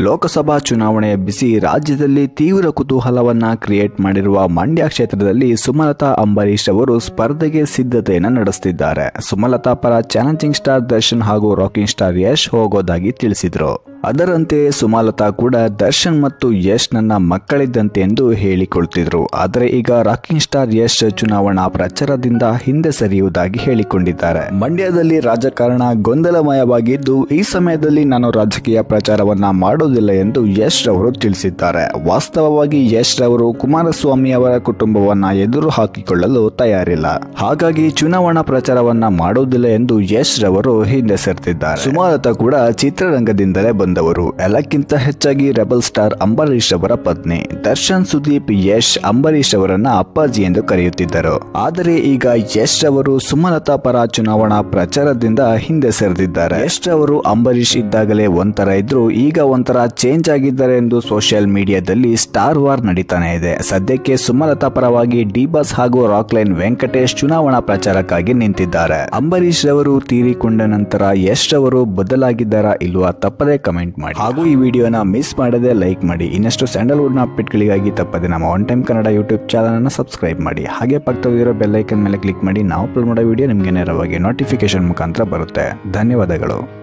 ಲೋಕಸಭಾ ಚುನಾವಣೆಯ ಬಿಸಿ, ರಾಜ್ಯದಲ್ಲಿ ತೀವ್ರ ಕುತೂಹಲವನ್ನ ಕ್ರಿಯೇಟ್ ಮಾಡಿರುವ ಮಂಡ್ಯ ಕ್ಷೇತ್ರದಲ್ಲಿ ಸುಮಲತಾ ಅಂಬರೀಶ್ ಅವರು ಸ್ಪರ್ಧೆಗೆ ಸಿದ್ಧತೆಯನ್ನು ನಡೆಸುತ್ತಿದ್ದಾರೆ ಸುಮಲತಾ ಪರ ಚಾಲೆಂಜಿಂಗ್ ಸ್ಟಾರ್ ದರ್ಶನ್ ಹಾಗೂ ರಾಕಿಂಗ್ ಸ್ಟಾರ್ ಯಶ್ ಹೋಗೋದಾಗಿ ತಿಳಿಸಿದ್ರು. ಅದರಂತೆ ಸುಮಲತಾ ಕೂಡ ದರ್ಶನ್ ಮತ್ತು ಯಶ್ ನನ್ನ ಮಕ್ಕಳಿದ್ದಂತೆ ಎಂದು ಹೇಳಿಕೊಳ್ತಿದ್ರು. ಆದರೆ ಈಗ ರಾಕಿಂಗ್ ಸ್ಟಾರ್ ಯಶ್ ಚುನಾವಣಾ ಪ್ರಚಾರದಿಂದ ಹಿಂದೆ ಸರಿಯುವುದಾಗಿ ಹೇಳಿಕೊಂಡಿದ್ದಾರೆ. ಮಂಡ್ಯದಲ್ಲಿ ರಾಜಕಾರಣ ಗೊಂದಲಮಯವಾಗಿದ್ದು, ಈ ಸಮಯದಲ್ಲಿ ನಾನು ರಾಜಕೀಯ ಪ್ರಚಾರವನ್ನ ಮಾಡೋದಿಲ್ಲ ಎಂದು ಯಶ್ ರವರು ತಿಳಿಸಿದ್ದಾರೆ. ವಾಸ್ತವವಾಗಿ ಯಶ್ ರವರು ಕುಮಾರಸ್ವಾಮಿ ಅವರ ಕುಟುಂಬವನ್ನ ಎದುರು ಹಾಕಿಕೊಳ್ಳಲು ತಯಾರಿಲ್ಲ. ಹಾಗಾಗಿ ಚುನಾವಣಾ ಪ್ರಚಾರವನ್ನ ಮಾಡೋದಿಲ್ಲ ಎಂದು ಯಶ್ ರವರು ಹಿಂದೆ ಸರಿದಿದ್ದಾರೆ. ಸುಮಲತಾ ಕೂಡ ಚಿತ್ರರಂಗದಿಂದಲೇ ಬಂದವರು. ಎಲ್ಲಕ್ಕಿಂತ ಹೆಚ್ಚಾಗಿ ರೆಬಲ್ ಸ್ಟಾರ್ ಅಂಬರೀಶ್ ಅವರ ಪತ್ನಿ. ದರ್ಶನ್ ಸುದೀಪ್, ಯಶ್ ಅಂಬರೀಶ್ ಅವರನ್ನ ಅಪ್ಪಾಜಿ ಎಂದು ಕರೆಯುತ್ತಿದ್ದರು. ಆದರೆ ಈಗ ಯಶ್ ಅವರು ಸುಮಲತಾ ಪರ ಚುನಾವಣಾ ಪ್ರಚಾರದಿಂದ ಹಿಂದೆ ಸರಿದಿದ್ದಾರೆ. ಯಶ್ ಅವರು ಅಂಬರೀಶ್ ಇದ್ದಾಗಲೇ ಒಂಥರ ಇದ್ರು, ಈಗ ಒಂಥರ ಚೇಂಜ್ ಆಗಿದ್ದಾರೆ ಎಂದು ಸೋಷಿಯಲ್ ಮೀಡಿಯಾದಲ್ಲಿ ಸ್ಟಾರ್ ವಾರ್ ನಡೀತಾನೆ ಇದೆ. ಸದ್ಯಕ್ಕೆ ಸುಮಲತಾ ಪರವಾಗಿ ಡಿಬಾಸ್ ಹಾಗೂ ರಾಕ್ಲೈನ್ ವೆಂಕಟೇಶ್ ಚುನಾವಣಾ ಪ್ರಚಾರಕ್ಕಾಗಿ ನಿಂತಿದ್ದಾರೆ. ಅಂಬರೀಶ್ ರವರು ತೀರಿಕೊಂಡ ನಂತರ ಯಶ್ ಅವರು ಬದಲಾಗಿದ್ದಾರಾ ಇಲ್ವಾ ತಪ್ಪದೇ ಕಮೆಂಟ್ ಮಾಡಿ. ಹಾಗೂ ಈ ವಿಡಿಯೋನ ಮಿಸ್ ಮಾಡದೆ ಲೈಕ್ ಮಾಡಿ. ಇನ್ನಷ್ಟು ಸ್ಯಾಂಡಲ್ವುಡ್ನ ಅಪ್ಡೇಟ್ಗಳಿಗಾಗಿ ತಪ್ಪದೆ ನಮ್ಮ one time Kannada YouTube channel ಅನ್ನು ಸಬ್ಸ್ಕ್ರೈಬ್ ಮಾಡಿ. ಹಾಗೆ ಪಕ್ಕದಲ್ಲಿರೋ ಬೆಲ್ ಐಕನ್ ಮೇಲೆ ಕ್ಲಿಕ್ ಮಾಡಿ ನಾವು ಅಪ್ಲೋಡ್ ಮಾಡೋ ವಿಡಿಯೋ ನಿಮಗೆ ನೇರವಾಗಿ ನೋಟಿಫಿಕೇಶನ್ ಮುಖಾಂತರ ಬರುತ್ತೆ. ಧನ್ಯವಾದಗಳು.